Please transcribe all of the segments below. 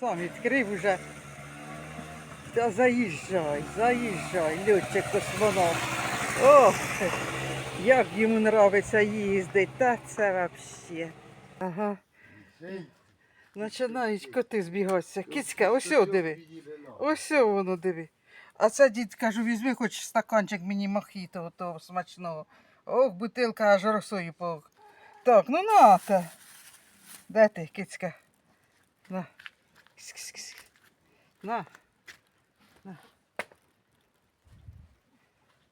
Сам відкрив уже. Та заїжджай, заїжджай, льотчик космонавт. Ох, як йому нравиться їздить, та це вообще. Ага. Починають коти збігатися. Кицька, ось о, диви. Ось воно диви. А це дід кажу, візьми хоч стаканчик мені мохіто того смачного. Ох, бутилка аж росою пох. Так, ну нате. Де ти, кицька? На. На. На.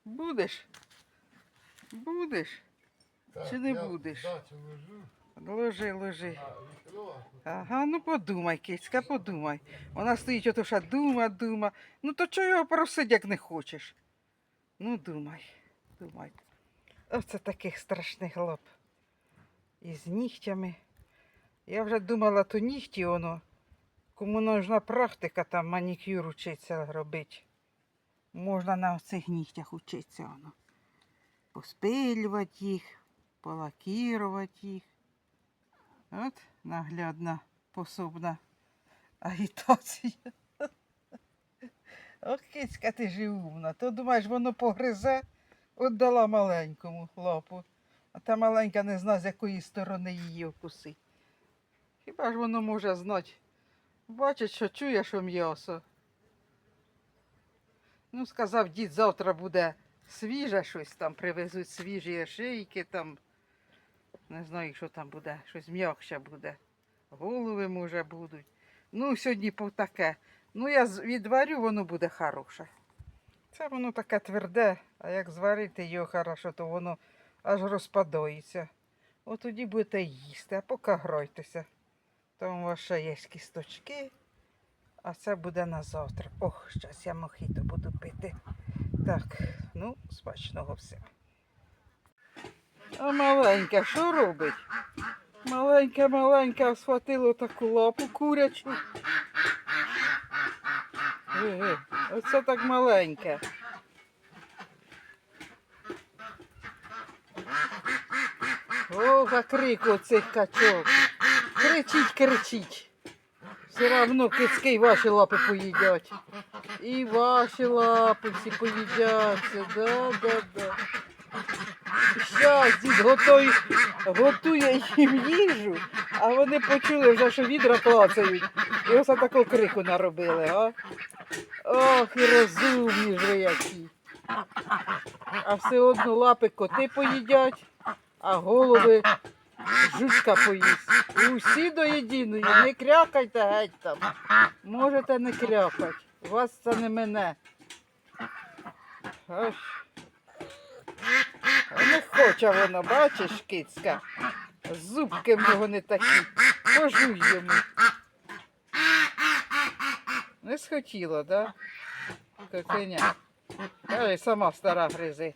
Будеш? Будеш? Чи не будеш? Ложи, ложи. Ага, ну подумай, кицька, подумай. Вона стоїть ще дума, дума. Ну то чого його просить, як не хочеш? Ну думай, думай. Оце таких страшних лап. Із нігтями. Я вже думала, то нігті воно. Кому нужна практика там манікюр учиться робити. Можна на цих нігтях учитися воно. Поспилювати їх, полакірувати їх. От наглядна пособна агітація. Ох, кицька ти ж умна. То думаєш, воно погризе, отдала маленькому лапу. А та маленька не зна, з якої сторони її вкусить. Хіба ж воно може знати? Бачить, що чує, що м'ясо. Ну, сказав, дід, завтра буде свіже щось там, привезуть свіжі шийки там. Не знаю, що там буде, щось м'якше буде. Голови, може, будуть. Ну, сьогодні таке. Ну, я відварю, воно буде хороше. Це воно таке тверде, а як зварити його хорошо, то воно аж розпадається. От тоді будете їсти, а поки гройтеся. Там вас є кісточки, а це буде на завтра. Ох, зараз я мохіто буду пити. Так, ну, смачного всього. А маленька, що робить? Маленька, маленька, схватило таку лапу курячу. Оце так маленьке. О, крик оцих качок. Кричіть, кричіть. Все равно кицьки ваші лапи поїдять. І ваші лапи всі поїдяться. Да, да, да. Щас дід готує, готує їм їжу, а вони почули вже, що відра клацають. І ось такого крику наробили, а? Ох, і розумні ж які. А все одно лапи коти поїдять, а голови жучка поїсть. Усі до єдиної, не крякайте геть там. Можете не крякати. Вас це не мене. А Не хоче воно, бачиш, кицька. Зубки в нього не такі. Пожуй йому. Не схотіло, да? Кокеня. Ай, сама стара гризи.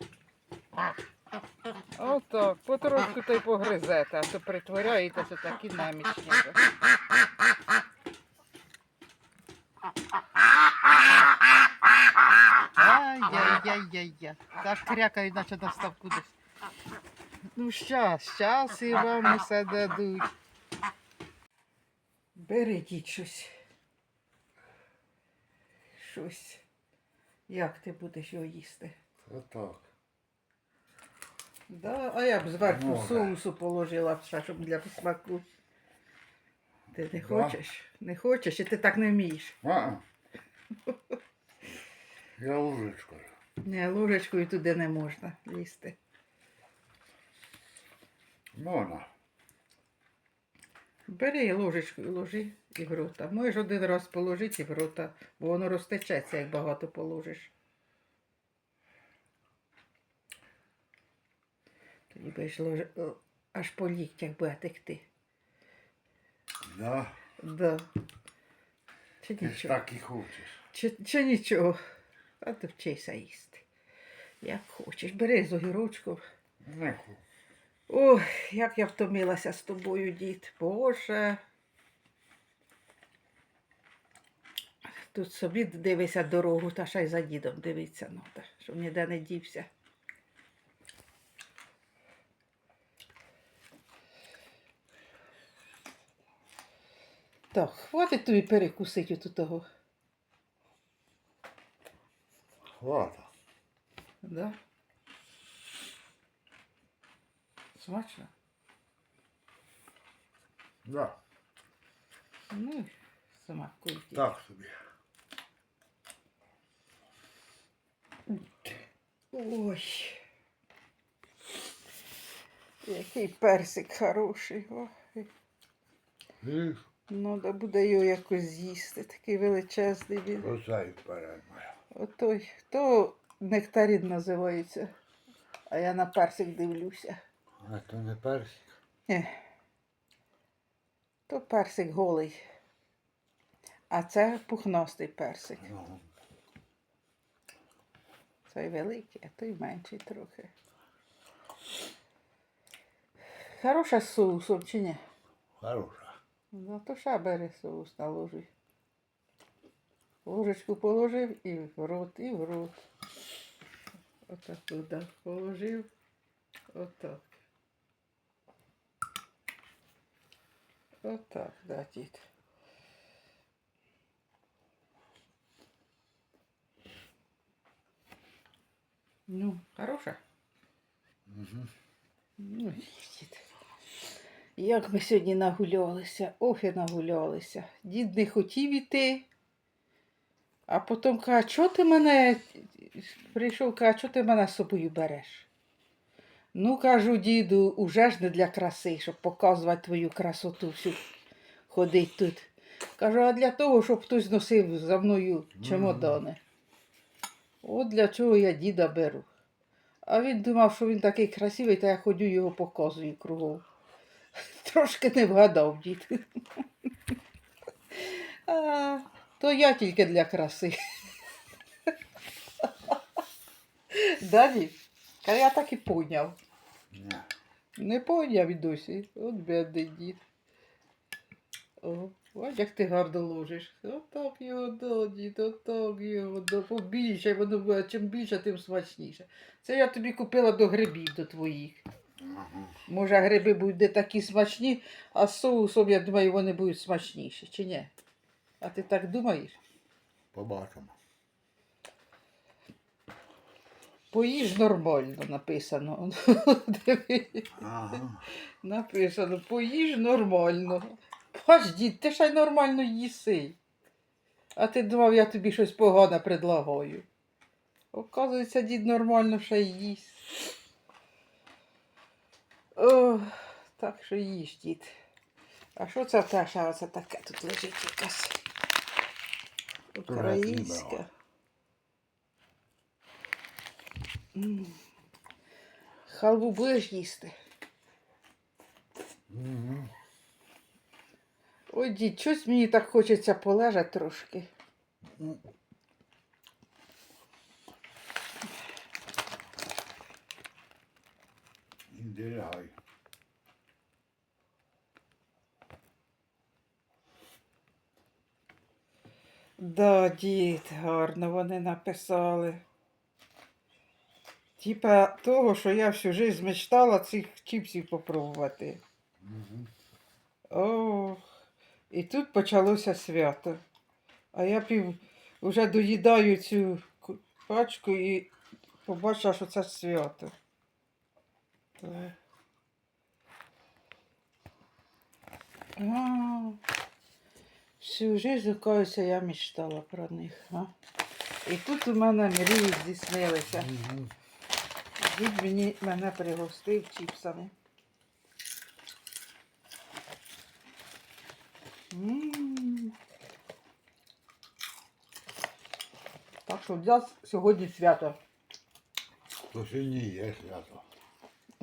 Отак, потрошку то й погризете, а то притворяєтеся такі немічні. Ай-яй-яй-яй-яй. Так крякають, наче на ставку десь. Ну, щас, щас і вам усе дадуть. Беріть щось. Щось. Як ти будеш його їсти? Отак. Да, а я б зверху Може. соусу положила, ще, щоб для смаку. Ти не Да. хочеш? Не хочеш, і ти так не вмієш. А. Я ложечкою. Ні, ложечкою туди не можна лізти. Можна. Бери ложечкою, ложи і в рота. Можеш один раз положити і в рота, бо воно розтечеться, як багато положиш. Тоді будеш лож... аж по ліктях буде текти. Да. Да. Чи Ти ж нічого? так і хочеш. Чи, чи нічого? А то вчися їсти. Як хочеш. Бери з огірочком. Не хочу. Ой, як я втомилася з тобою, дід. Боже. Тут собі дивися дорогу, та ще й за дідом дивиться, ну, та, щоб ніде не дівся. Так, хватить тобі перекусити оту того. Хвата. Да? Смачно? Да. Ну, смакуйте. Так собі. Ой. Який персик хороший. Ой. І Надо буде його якось з'їсти. Такий величезний він. оцей вперед. Отой, то нектарин називається. А я на персик дивлюся. А то не персик. Ні. То персик голий. А це пухнастий персик. Ну, Цей великий, а той менший трохи. Хороша з соусом чи ні? хороша. Ну, то ще бери соус наложи. Ложечку положив і в рот, і в рот. Отак туди положив. Отак. Отак, да, дід. Ну, хороша? Угу. Ну, дід. Як ми сьогодні нагулялися, ох і нагулялися. Дід не хотів іти. А потім каже, чого ти мене прийшов, каже, чого ти мене з собою береш? Ну, кажу, діду, уже ж не для краси, щоб показувати твою красоту всю ходить тут. Кажу, а для того, щоб хтось носив за мною чемодани. От для чого я діда беру. А він думав, що він такий красивий, та я ходю його показую кругом. Трошки не вгадав дід. А, то я тільки для краси. Да, дід? Каже, я так і поняв. Ні. Не поняв і досі. От бідний дід. О, бач, як ти гарно ложиш. Отак його до, дід, отак його до. Побільше, воно буде, чим більше, тим смачніше. Це я тобі купила до грибів до твоїх. Може, гриби будуть такі смачні, а з соусом, я думаю, вони будуть смачніші, чи ні? А ти так думаєш? Побачимо. Поїж нормально написано. Ага. написано, поїж нормально. Бач, дід, ти ще й нормально їси. А ти думав, я тобі щось погане предлагаю. Оказується, дід нормально ще й їсть. О, так що їж, дід. А що це теж оце таке тут лежить якась? Українська. брала. М. Халву будеш їсти? Угу. Ой, дід, щось мені так хочеться полежати трошки. Іди лягай. Да, дід, гарно вони написали. Типа того, що я всю життя мечтала цих чіпсів попробувати. Угу. Ох, і тут почалося свято. А я пів вже доїдаю цю пачку і побачила, що це свято. А, всю життя, оказується, я мечтала про них. А? І тут у мене мрії здійснилися. Дід мені мене пригостив чіпсами. М. Так що в нас сьогодні свято То сьогодні є свято.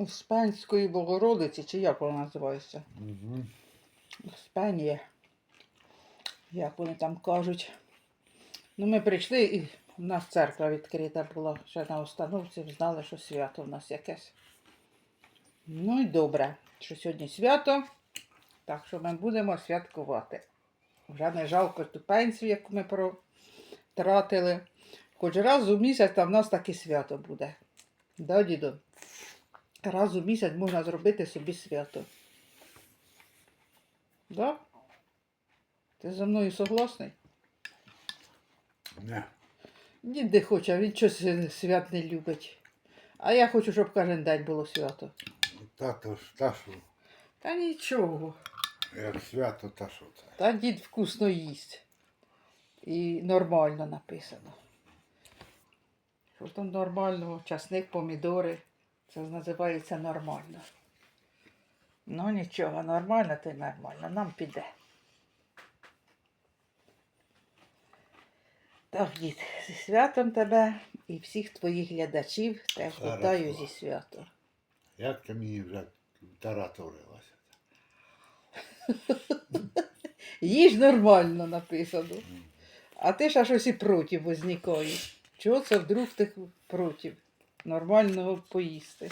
Успенської Богородиці, чи як вона називається? Угу. Успенія. Як вони там кажуть. Ну, ми прийшли і в нас церква відкрита була ще на установці, знали, що свято в нас якесь. Ну і добре, що сьогодні свято, так що ми будемо святкувати. Вже не жалко ту пенсію, яку ми протратили. Хоч раз у місяць там в нас таке свято буде. Да, діду? Раз у місяць можна зробити собі свято. Да? Ти зі мною согласний? Не. Хоче, а він щось е, свят не любить. А я хочу, щоб кожен день було свято. Тато ж та що, Та нічого. як свято, та що це. Та дід вкусно їсть. І нормально написано. Що там нормального? Часник, помідори. Це називається нормально. Ну нічого, нормально то й нормально. Нам піде. Так, дід, зі святом тебе і всіх твоїх глядачів теж Хорошо. вітаю зі святом. Як ти мені вже тараторилася? Їж нормально написано. А ти ж аж ось і проти возникаєш. Чого це вдруг ти проти нормального поїсти?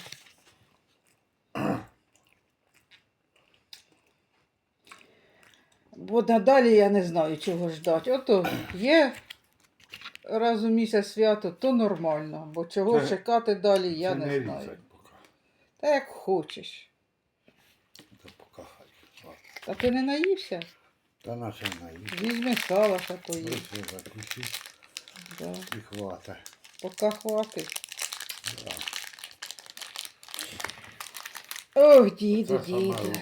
Бо надалі я не знаю, чого ждати. Ото є раз у місяць свято, то нормально, бо чого Це- чекати далі, я Це не, не знаю. різать поки. Та як хочеш. Та поки хай. Ладно. Та ти не наївся? Та наче наїсть. Візьми сала, та поїж. Лише закусить Да. і хвата. Поки хватить. Ох, діду, діду.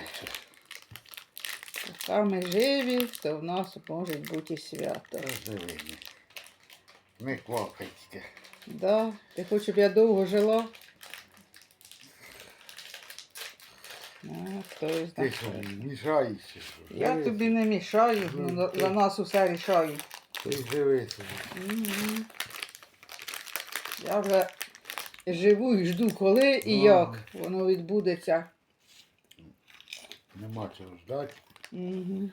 Поки ми живі, то в нас може бути і свято. Та живи. Не квакайте. Да? Ти хочеш, щоб я довго жила? Ну, хто й Ти що, мішаєшся? що? Я тобі не мішаю, Ну, ти- за нас усе рішаю. Ти живи собі. Мгм. Я вже живу і жду, коли і Ну. як воно відбудеться. Нема чого ждати. Угу.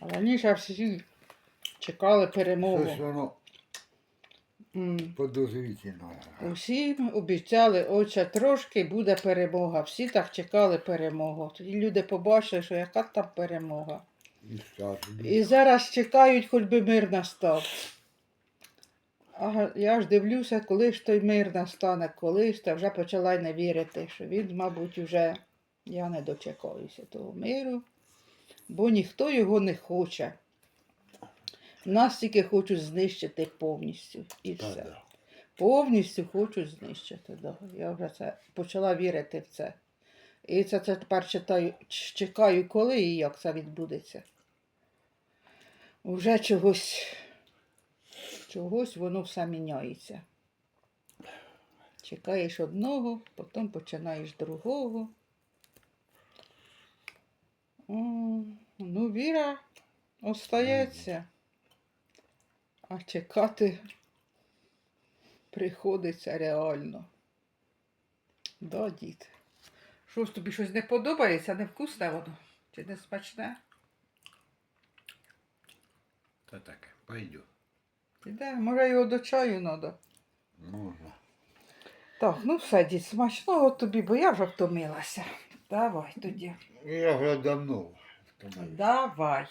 Раніше всі чекали перемоги. Щось воно М. подозрительно. Усім обіцяли, отче, трошки буде перемога. Всі так чекали перемогу. Тоді люди побачили, що яка там перемога. І. І зараз чекають, хоч би мир настав. А я ж дивлюся, коли ж той мир настане, коли ж та вже почала й не вірити, що він, мабуть, вже я не дочекаюся того миру, бо ніхто його не хоче. Нас тільки хочуть знищити повністю. І Та все. да. Повністю хочуть знищити. Да. Я вже це почала вірити в це. І це, це тепер читаю, чекаю, коли і як це відбудеться. Уже чогось, чогось воно все міняється. Чекаєш одного, потім починаєш другого. Ну, віра остається. А чекати приходиться реально. Да, дід. Що ж тобі щось не подобається, не вкусне воно? Чи не смачне? Та так, пойду. Іде, може його до чаю треба. Можна. Так, ну все, дід, смачного тобі, бо я вже втомилася. Давай тоді. Я вже давно. втомився. Давай.